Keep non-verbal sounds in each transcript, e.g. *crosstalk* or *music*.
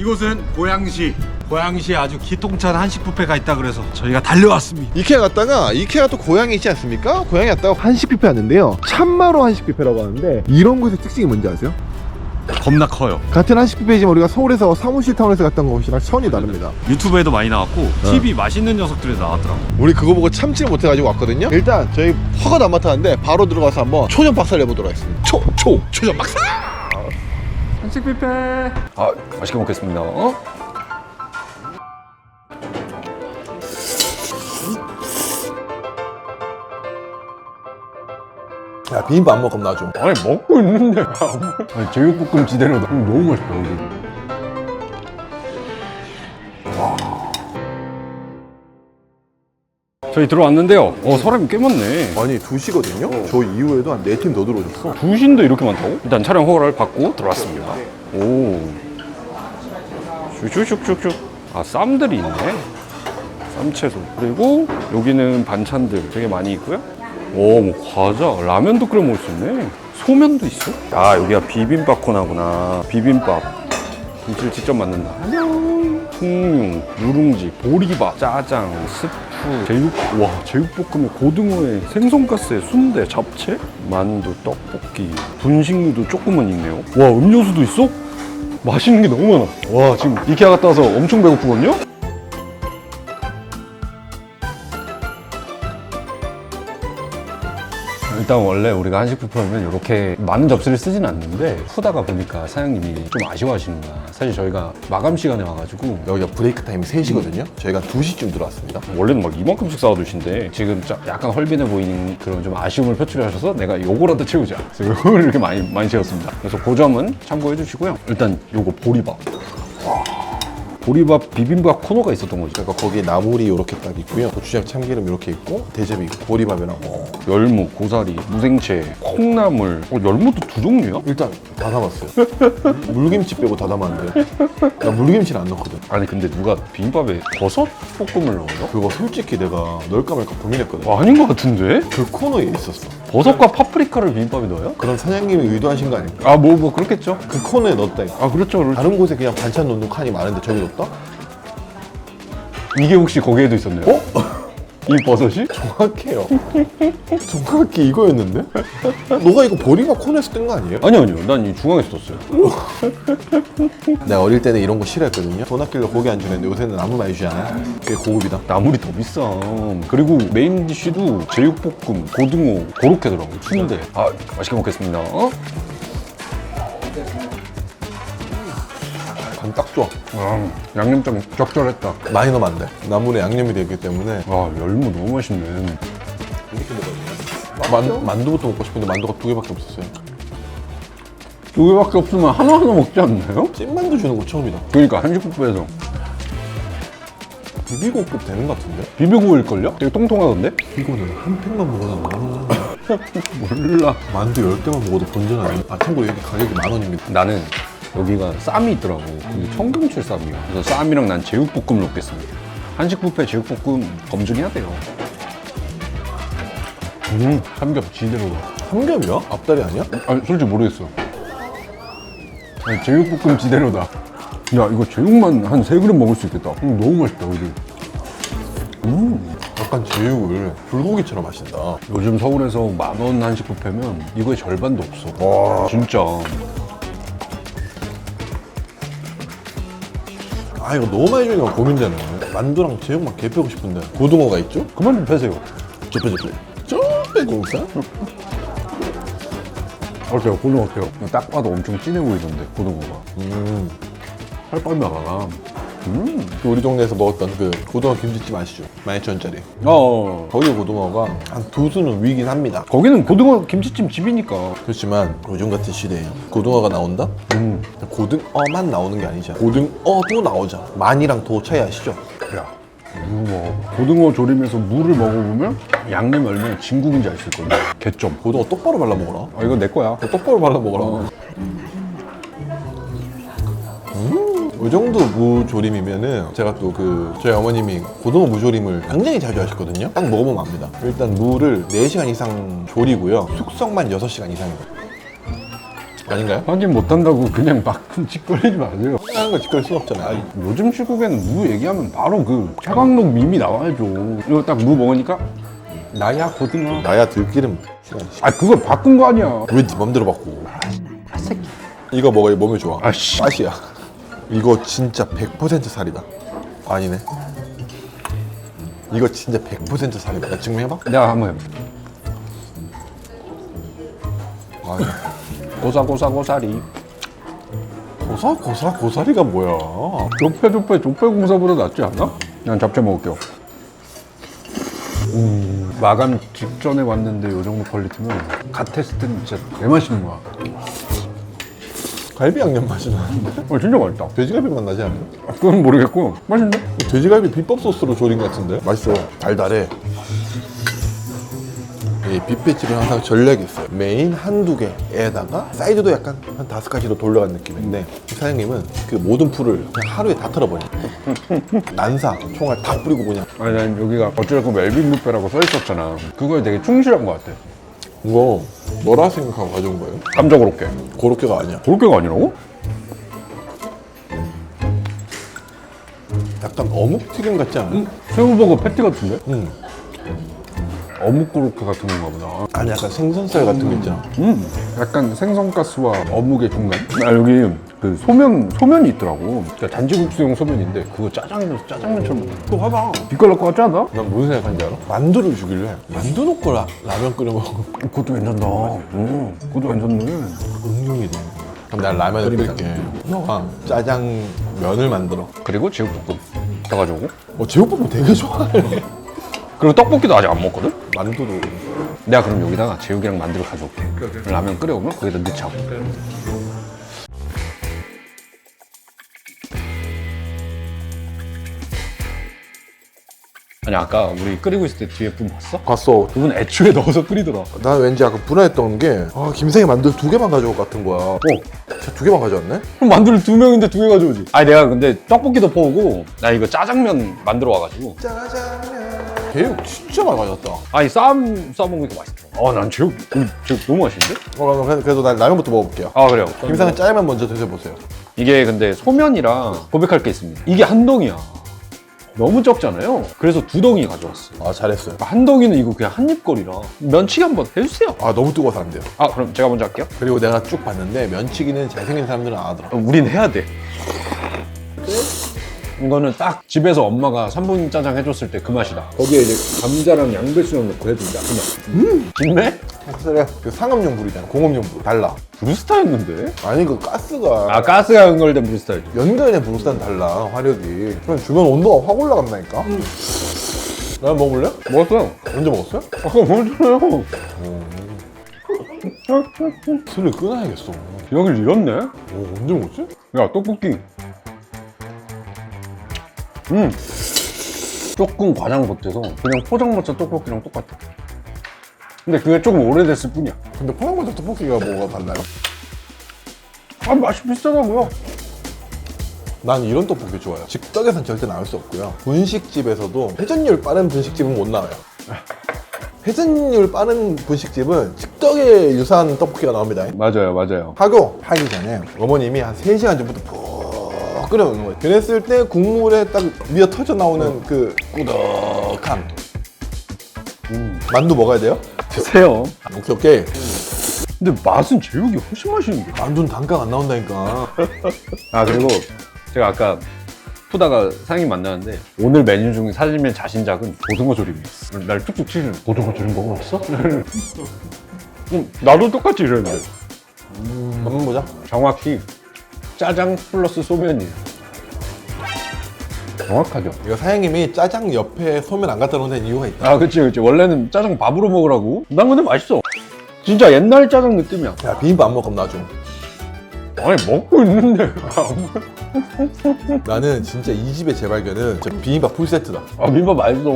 이곳은 고양시 고양시에 아주 기똥찬 한식 뷔페가 있다 그래서 저희가 달려왔습니다 이케아 갔다가 이케아 또 고향에 있지 않습니까? 고향에 갔다가 한식 뷔페 왔는데요. 참마로 한식 뷔페라고 하는데 이런 곳의 특징이 뭔지 아세요? 겁나 커요 같은 한식 뷔페지만 우리가 서울에서 사무실 타운에서 갔던 곳이랑 차원이 다릅니다. 유튜브에도 많이 나왔고 TV 맛있는 녀석들이 나왔더라고 우리 그거 보고 참지를 못해가지고 왔거든요. 일단 저희 허가 도 안 맡았는데 바로 들어가서 한번 초전 박살 내보도록 하겠습니다. 초, 초, 초전 박살! 한식 뷔페. 아 맛있게 먹겠습니다. 어? 야 비빔밥 안 먹으면 나죠. 아니 먹고 있는데. 아니 제육볶음 지대로다 너무 맛있다 저희 들어왔는데요. 어 사람이 꽤 많네. 아니 2시거든요? 저 이후에도 한 4팀 더 들어오셨어. 두신데 이렇게 많다고? 일단 촬영 허가를 받고 들어왔습니다. 오. 슉슉슉슉슉. 아 쌈들이 있네. 쌈채소. 그리고 여기는 반찬들 되게 많이 있고요. 오 뭐 과자 라면도 끓여 먹을 수 있네. 소면도 있어? 아 여기가 비빔밥 코너구나. 비빔밥. 김치를 직접 만든다 풍류, 누룽지, 보리밥, 짜장, 스프, 제육, 와 제육볶음에 고등어에 생선가스에 순대, 잡채, 만두, 떡볶이, 분식류도 조금은 있네요. 와 음료수도 있어? 맛있는 게 너무 많아. 와 지금 이케아 갔다 와서 엄청 배고프거든요. 일단 원래 우리가 한식 뷔페하면 이렇게 많은 접시를 쓰진 않는데 후다가 보니까 사장님이 좀 아쉬워하시는 거야. 사실 저희가 마감 시간에 와가지고 여기가 브레이크 타임이 3시거든요? 저희가 2시쯤 들어왔습니다. 원래는 막 이만큼씩 쌓아두신데 지금 짜- 약간 헐빈해 보이는 그런 좀 아쉬움을 표출하셔서 내가 요거라도 채우자 그래서 *laughs* 이렇게 많이 많이 채웠습니다 그래서 그 점은 참고해 주시고요 일단 요거 보리밥 와, 보리밥 비빔밥 코너가 있었던 거죠 그러니까 거기에 나물이 이렇게 딱 있고요. 고추장 참기름 이렇게 있고 대접이 있고 보리밥이랑 어, 열무, 고사리, 무생채, 콩나물 어, 열무도 두 종류야? 일단 다 담았어요. *laughs* 물김치 빼고 다 담았는데 나 물김치는 안 넣거든. 아니 근데 누가 비빔밥에 버섯 볶음을 넣어요? 그거 솔직히 내가 넣을까 말까 고민했거든. 아닌 것 같은데? 그 코너에 있었어. 버섯과 파프리카를 비빔밥에 넣어요? 그런 사장님이 의도하신 거 아닐까? 아 뭐 뭐 그렇겠죠 그 코너에 넣었다니까. 아 그렇죠 그렇죠 다른 곳에 그냥 반찬 넣는 칸이 많은데 저기 넣었다? 이게 혹시 거기에도 있었나요? 어? 이 버섯이? 정확해요. *laughs* 정확히 이거였는데? 너가 이거 보리밥 코너에서 뜬 거 아니에요? 아니요 아니요 난 이 중앙에서 떴어요 *laughs* 내가 어릴 때는 이런 거 싫어했거든요. 돈 아끼려 고기 안 주는데 요새는 아무 많이 주잖아. 꽤 고급이다. 나물이 더 비싸 그리고 메인 디쉬도 제육볶음, 고등어 그렇게 더라고 추운데 아 맛있게 먹겠습니다 어? 딱 좋아. 아, 양념장 적절했다 많이 넣으면 안 돼. 나물에 양념이 되기 때문에 와 열무 너무 맛있네 만, 만두부터 먹고 싶은데 만두가 두 개밖에 없었어요. 두 개밖에 없으면 하나하나 먹지 않나요? 찐만두 주는 거 처음이다. 그러니까 한식뷔페에서 비비고급 되는 것 같은데? 비비고일걸요? 되게 통통하던데? 이거는 한 팩만 먹어도 만 원. *laughs* 몰라 만두 열 개만 먹어도 본전 아니야? 아 참고로 여기 가격이 만 원입니다. 나는 여기가 쌈이 있더라고. 근데 청경채 쌈이야. 그래서 쌈이랑 난 제육볶음을 먹겠습니다. 한식 뷔페 제육볶음 검증해야 돼요. 음. 삼겹 지대로다 삼겹이야? 앞다리 아니야? 아니 솔직히 모르겠어. 아니, 제육볶음 지대로다. 야 이거 제육만 한 세 그릇 먹을 수 있겠다. 음, 너무 맛있다 여기. 약간 제육을 불고기처럼 하신다. 요즘 서울에서 만 원 한식 뷔페면 이거의 절반도 없어. 와. 진짜 아 이거 너무 많이 주니까 고민되네. 만두랑 제육만 개 빼고 싶은데 고등어가 있죠? 그만 좀 패세요 좁혀좁혀. 좁혀 공사? 어때요 고등어 어때요? 딱 봐도 엄청 진해 보이던데 고등어가 음. 살빨 나가나 음. 그 우리 동네에서 먹었던 그 고등어 김치집 아시죠? 12,000원짜리. 어 거기 고등어가 한 두 수는 위긴 합니다. 거기는 고등어 김치찜 집이니까 그렇지만 요즘 같은 시대에 고등어가 나온다? 음. 고등어만 나오는 게 아니잖아. 고등어도 나오자. 만이랑 도 차이 아시죠? 야 우와 고등어 조림에서 물을 먹어보면 양념이 얼마나 진국인지 알 수 있거든 개점 고등어 똑바로 발라 먹어라. 아 이건 내 거야 똑바로 발라 먹어라. 어. 음, 이 정도 무조림이면은 제가 또 그 저희 어머님이 고등어 무조림을 굉장히 자주 하시거든요. 딱 먹어보면 압니다. 일단 무를 4시간 이상 조리고요. 숙성만 6시간 이상이고. 아닌가요? 확인 못한다고 그냥 막 *laughs* 끔찍거리지 마세요. 하는 거 지킬 수 없잖아요. 요즘 시국에는 무 얘기하면 바로 그 최강록 밈이 나와야죠. 이거 딱 무 먹으니까 나야 고등어. 나야 들기름. 아 그걸 바꾼 거 아니야. 왜네 맘대로 바꾸고? 이거 먹어야 몸에 좋아. 아씨. 맛이야. 이거 진짜 100% 살이다. 아니네. 이거 진짜 100% 살이다. 나 증명해봐. 내가 한번 해봐. 아니. 고사고사고사리. 고사 고사 고사리가 뭐야? 족배족배 족배공사보다 낫지 않아? 난 잡채 먹을게요. 음, 마감 직전에 왔는데 이 정도 퀄리티면 갓 때는 진짜 개 맛있는 거야. 갈비 양념 맛이 나는데? 어, 진짜 맛있다. 돼지갈비 맛 나지 않아요? 아, 그건 모르겠고 맛있네. 돼지갈비 비법 소스로 조린 것 같은데? 맛있어. 달달해. 이 뷔페집은 항상 전략이 있어요. 메인 한두 개에다가 사이드도 약간 한 다섯 가지로 돌려간 느낌인데 이 사장님은 그 모든 풀을 그냥 하루에 다 털어버려. *laughs* 난사, 총알 다 뿌리고 그냥 아니 난 여기가 어쩌고 멜빈 뷔페라고 써 있었잖아. 그거에 되게 충실한 것 같아. 이거 뭐라 생각하고 가져온 거예요? 감자 고로케. 고로케가 아니야. 고로케가 아니라고? 약간 어묵 튀김 같지 않아? 새우버거 패티 같은데? 응. 어묵 고로케 같은 건가 보다. 아니 약간 생선살 같은 거 있잖아. 음, 약간 생선가스와 어묵의 중간. 아 여기 그 소면 소면이 있더라고. 그러니까 잔치국수용 소면인데 그거 짜장에 넣어서 짜장면처럼 먹어. 또 봐봐. 빛깔날 것 같지 않아? 난 무슨 생각하는지 알아? 만두를 주길래 만두 넣고 라, 라면 끓여 먹으면 그것도 괜찮다. 응, 그것도 괜찮네. 응용이네. 그럼 난 라면을 끓일게. 너가 짜장 면을 만들어. 그리고 제육볶음 해가지고. 어, 제육볶음 되게 좋아해. 그리고 떡볶이도 아직 안 먹거든? 만두도. 내가 그럼 여기다가 제육이랑 만두를 가져올게. 라면 끓여오면 거기다 넣자고. 아니 아까 우리 끓이고 있을 때 뒤에 분 봤어? 봤어. 그분 애초에 넣어서 끓이더라. 난 왠지 약간 분해했던 게, 아, 김생이 만두 두 개만 가져올 것 같은 거야. 어. 진짜 두 개만 가져왔네? 그럼 만두를 두 명인데 두 개 가져오지. 아니 내가 근데 떡볶이도 퍼오고 나 이거 짜장면 만들어 와가지고 짜장면. 제육 진짜 많이 가져왔다. 아니 쌈 싸먹으니까 맛있더라. 아난 제육 음, 제육 너무 맛있는데? 어, 그럼 그래도 난 라면부터 먹어볼게요. 아 그래요. 김상은 짜장면 먼저 드셔보세요. 이게 근데 소면이랑 고백할 게 있습니다. 이게 한 덩이야. 너무 적잖아요. 그래서 두 덩이 가져왔어요. 아, 잘했어요. 한 덩이는 이거 그냥 한 입거리라. 면치기 한번 해주세요. 아, 너무 뜨거워서 안 돼요. 아 그럼 제가 먼저 할게요. 그리고 내가 쭉 봤는데 면치기는 잘생긴 사람들은 안 하더라. 어, 우린 해야 돼. 이거는 딱 집에서 엄마가 3분 짜장 해줬을 때 그 맛이다. 거기에 이제 감자랑 양배추랑 넣고 해준다. 그 맛. 음, 좋네? 확실해. 그 상업용 불이잖아. 공업용 불. 달라. 브루스타였는데? 아니 그 가스가 아 가스가 연결된 브루스타였죠. 연결된 브루스타는 달라 화력이 그럼 주변 온도가 확 올라간다니까 나 먹을래? 먹었어요. 언제 먹었어요? 아까 먹었어요. 술을 끊어야겠어 기억을 잃었네. 오, 언제 먹었지? 야 떡볶이 음. 조금 과장 못해서 그냥 포장마차 떡볶이랑 똑같아. 근데 그게 조금 오래됐을 뿐이야. 근데 포장마차 떡볶이가 뭐가 달라요? 아 맛이 비슷하다고요. 난 이런 떡볶이 좋아요. 즉석에선 절대 나올 수 없고요. 분식집에서도 회전율 빠른 분식집은 못 나와요. *laughs* 회전율 빠른 분식집은 즉석에 유사한 떡볶이가 나옵니다. 맞아요 맞아요. 하고 하기 전에 어머님이 한 3시간 전부터 푹 끓여놓는 거예요. 그랬을 때 국물에 딱 미어 터져 나오는 그 꾸덕함. 만두 먹어야 돼요? 드세요 오케이, 오케이. 근데 맛은 제육이 훨씬 맛있는데 만두는 단가가 안 나온다니까. *laughs* 아 그리고 제가 아까 푸다가 사장님 만나는데 오늘 메뉴 중에 사장님의 자신작은 고등어 조림이었어 날 툭툭 치는 고등어 조림 먹어봤어? 음, *laughs* 나도 똑같이 이랬는데 한번 보자. 정확히 짜장 플러스 소면이에요. 정확하죠. 이거 사장님이 짜장 옆에 소면 안 갖다 놓은 이유가 있다. 아, 그치, 그치. 원래는 짜장 밥으로 먹으라고. 난 근데 맛있어. 진짜 옛날 짜장 느낌이야. 야, 비빔밥 안 먹으면 놔줘. 아니, 먹고 있는데. 나는 진짜 이 집의 재발견은 진짜 비빔밥 풀세트다. 아, 민밥 맛있어.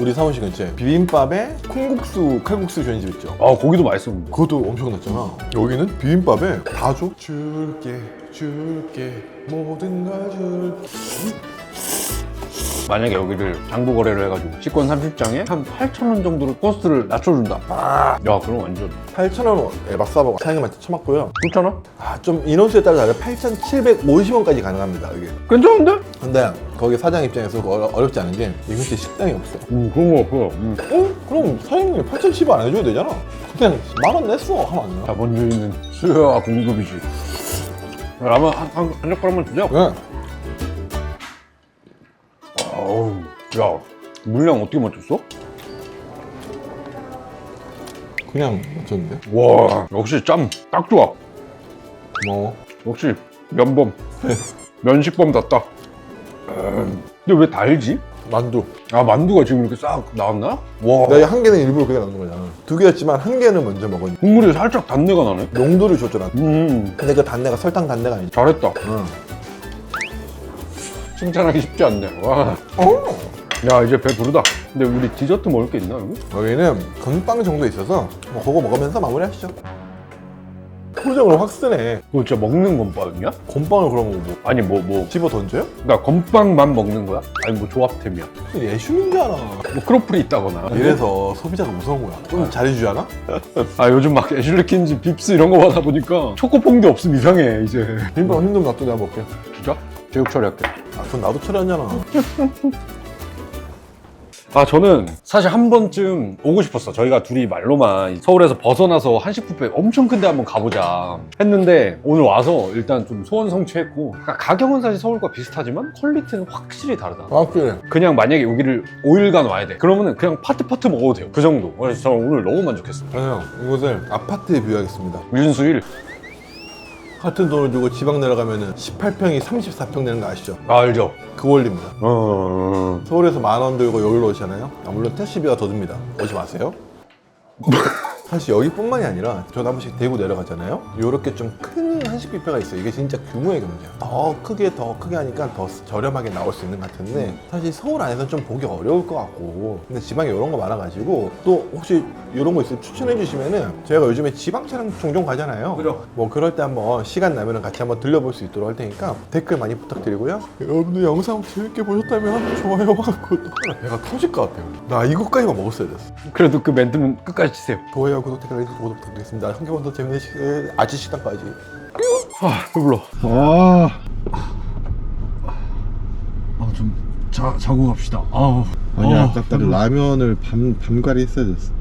우리 사무실 근처에 비빔밥에 콩국수, 칼국수 주는 집 있죠. 아, 고기도 맛있어. 근데. 그것도 엄청났잖아. 여기는 비빔밥에 다 줘. 줄게, 줄게, 모든 걸 줄. 만약에 여기를 장부 거래를 해가지고 직권 30장에 한 8,000원 정도로 코스트를 낮춰준다. 야, 그럼 완전 8,000원 에바 서버 사장님한테 쳐맞고요. 좋잖아? 아, 좀 인원수에 따라 다르 8,750원까지 가능합니다, 이게. 괜찮은데? 근데 거기 사장 입장에서 어려, 어렵지 않은 게이 근처에 식당이 없어. 음, 그런 거 없어. 음. 어? 그럼 사장님이 8,700원 안 해줘도 되잖아. 그냥 만 원 냈어 하면 안 되나? 자본주의는 수요와 공급이지. 라면 한, 한, 한 젓가락만 주자. 네. 어우, 야, 물량 어떻게 맞췄어? 그냥 맞췄는데? 와, 역시 짬 딱 좋아. 고마워. 역시 면범, 면식범답다. 음, 근데 왜 달지? 만두. 아 만두가 지금 이렇게 싹 나왔나? 와, 내가 한 개는 일부러 그게 나눈 거잖아. 두 개였지만 한 개는 먼저 먹은. 국물이 살짝 단내가 나네. 농도를 줬잖아. 음, 근데 그 단내가 설탕 단내가 아니지. 잘했다. 응. 칭찬하기 쉽지 않네. 와, 어. 야 이제 배 부르다. 근데 우리 디저트 먹을 게 있나 여기? 여기는 건빵 정도 있어서 뭐 그거 먹으면서 마무리하시죠. 표정을 확 쓰네. 그거 진짜 먹는 건빵이야? 건빵을 그런 거 뭐, 아니 뭐 뭐, 집어 던져요? 나 건빵만 먹는 거야? 아니 뭐 조합템이야? 예술인잖아. 뭐 크로플이 있다거나. 이래서 소비자가 무서운 거야. 좀 잘해주지 않아? *laughs* 아 요즘 막 애슐리 킨즈 빕스 이런 거 받아 보니까 초코퐁도 없으면 이상해 이제. 힘들어 힘들면 놔둬 내가 먹게. 진짜? 제육 처리할게. 아, 그건 나도 처리하잖아. *laughs* 아 저는 사실 한 번쯤 오고 싶었어. 저희가 둘이 말로만 서울에서 벗어나서 한식 뷔페 엄청 큰데 한번 가보자 했는데 오늘 와서 일단 좀 소원 성취했고. 그러니까 가격은 사실 서울과 비슷하지만 퀄리티는 확실히 다르다. 아 그래. 그냥 만약에 여기를 5일간 와야 돼. 그러면은 그냥 파트 파트 먹어도 돼요. 그 정도. 그래서 저는 오늘 너무 만족했습니다. 이곳을 아파트에 비유하겠습니다. 윤수일 같은 돈을 주고 지방 내려가면은 18평이 34평 되는 거 아시죠? 아, 알죠 그 원리입니다. 어... 서울에서 만 원 들고 여기로 오시잖아요. 아, 물론 택시비가 더 듭니다. 오지 마세요. *laughs* 사실 여기뿐만이 아니라 저도 한 번씩 대구 내려가잖아요. 이렇게 좀 큰 한식 뷔페가 있어요. 이게 진짜 규모의 경제야. 더 크게 더 크게 하니까 더 저렴하게 나올 수 있는 것 같은데 사실 서울 안에서는 좀 보기 어려울 것 같고 근데 지방에 이런 거 많아가지고 또 혹시 이런 거 있으면 추천해 주시면은 저희가 요즘에 지방 촬영 종종 가잖아요. 그죠. 뭐 그럴 때 한번 시간 나면은 같이 한번 들려볼 수 있도록 할 테니까 댓글 많이 부탁드리고요. 여러분들 영상 재밌게 보셨다면 좋아요와 구독 배가 터질 것 같아요. 나 이것까지만 먹었어야 됐어. 그래도 그 멘트는 끝까지 치세요 좋아요, 구독, 댓글, 구독 부탁드리겠습니다. 한 개만 더 재밌는 시, 아침 식당까지. 아 배불러 아, 아, 좀 자, 자고 갑시다. 아우. 아니 어, 아깝다. 라면을 밤 밤가리 했어야 됐어.